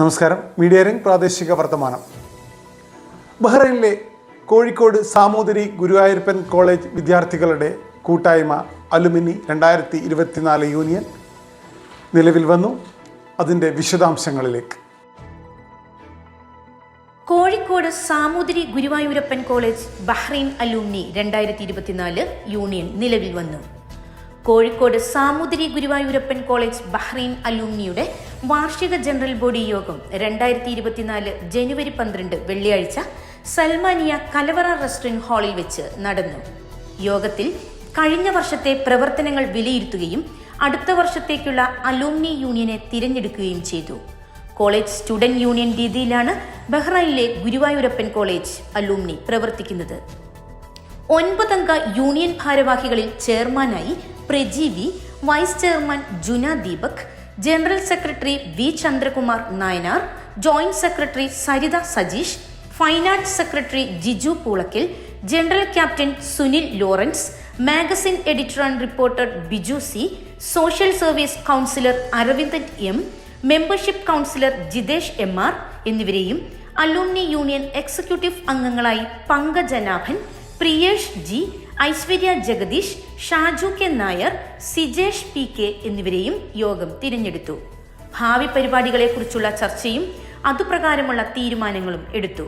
നമസ്കാരം. മീഡിയ പ്രാദേശിക വർത്തമാനം. ബഹ്റൈനിലെ കോഴിക്കോട് സാമൂതിരി ഗുരുവായൂരപ്പൻ കോളേജ് വിദ്യാർത്ഥികളുടെ കൂട്ടായ്മ അലുമിനി രണ്ടായിരത്തി ഇരുപത്തിനാല് യൂണിയൻ നിലവിൽ വന്നു. അതിന്റെ വിശദാംശങ്ങളിലേക്ക്. Kozhikode Samoothiri Guruvayurappan college Bahrain alumni രണ്ടായിരത്തി ഇരുപത്തിനാല് യൂണിയൻ നിലവിൽ വന്നു. കോഴിക്കോട് സാമൂതിരി ഗുരുവായൂരപ്പൻ കോളേജ് ബഹ്റൈൻ അലൂമിനിയുടെ വാർഷിക ജനറൽ ബോഡി യോഗം രണ്ടായിരത്തി ഇരുപത്തിനാല് ജനുവരി പന്ത്രണ്ട് വെള്ളിയാഴ്ച സൽമാനിയ കലവറ റെസ്റ്റോറന്റ് ഹാളിൽ വെച്ച് നടന്നു. യോഗത്തിൽ കഴിഞ്ഞ വർഷത്തെ പ്രവർത്തനങ്ങൾ വിലയിരുത്തുകയും അടുത്ത വർഷത്തേക്കുള്ള അലൂമിനി യൂണിയനെ തിരഞ്ഞെടുക്കുകയും ചെയ്തു. കോളേജ് സ്റ്റുഡന്റ് യൂണിയൻ രീതിയിലാണ് ബഹ്റൈനിലെ ഗുരുവായൂരപ്പൻ കോളേജ് അലൂമിനി പ്രവർത്തിക്കുന്നത്. ഒൻപതംഗ യൂണിയൻ ഭാരവാഹികളിൽ ചെയർമാനായി Prajeevi vice chairman Juna Deepak general secretary V Chandrakumar Nayanar joint secretary Saritha Sajeesh finance secretary Jiju Poolakkil general captain Sunil Lawrence magazine editor and reporter Biju C social service councillor Aravindan M membership councillor Jithesh M R എന്നിവരെയും alumni union executive അംഗങ്ങളായി Pankajanabhan Priyesh G Aishwarya Jagadeesh Shaju K Nair Sijesh P K എന്നിവരെയും യോഗം തിരഞ്ഞെടുത്തു. ഭാവി പരിപാടികളെക്കുറിച്ചുള്ള ചർച്ചയും അതുപ്രകാരമുള്ള തീരുമാനങ്ങളും എടുത്തു.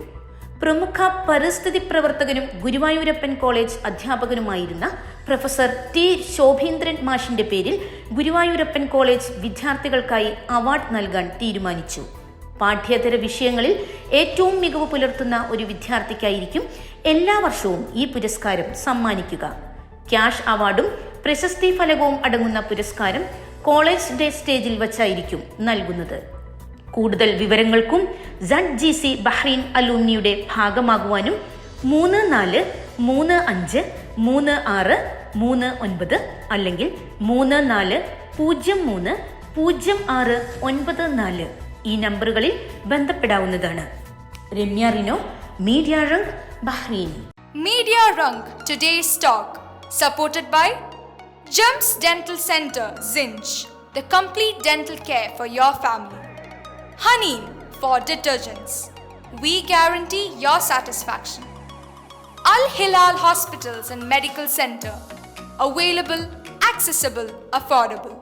പ്രമുഖ പരിസ്ഥിതി പ്രവർത്തകനും ഗുരുവായൂരപ്പൻ കോളേജ് അധ്യാപകനുമായിരുന്ന പ്രൊഫസർ ടി ശോഭീന്ദ്രൻ മാഷിന്റെ പേരിൽ ഗുരുവായൂരപ്പൻ കോളേജ് വിദ്യാർത്ഥികൾക്കായി അവാർഡ് നൽകാൻ തീരുമാനിച്ചു. പാഠ്യേതര വിഷയങ്ങളിൽ ഏറ്റവും മികവ് പുലർത്തുന്ന ഒരു വിദ്യാർത്ഥിക്കായിരിക്കും എല്ലാ വർഷവും ഈ പുരസ്കാരം സമ്മാനിക്കുക. ക്യാഷ് അവാർഡും പ്രശസ്തി ഫലകവും അടങ്ങുന്ന പുരസ്കാരം കോളേജ് ഡേ സ്റ്റേജിൽ വച്ചായിരിക്കും നൽകുന്നത്. കൂടുതൽ വിവരങ്ങൾക്കും സഡ് ജി സി ബഹ്റൈൻ അലൂമിനിയുടെ ഭാഗമാകുവാനും മൂന്ന് നാല് മൂന്ന് അഞ്ച് മൂന്ന് ആറ് മൂന്ന് ഒൻപത് അല്ലെങ്കിൽ മൂന്ന് നാല് പൂജ്യം മൂന്ന് പൂജ്യം ആറ് ഒൻപത് നാല് ഈ നമ്പറുകളിൽ ബന്ധപ്പെടാവുന്നതാണ്. Ramya Rino media rung Bahrain Media Rung today's talk, supported by Gems Dental Center, Zinj, the complete dental care for your family. Honey for detergents. We guarantee your satisfaction. Al Hilal Hospitals and Medical Center, available, accessible, affordable.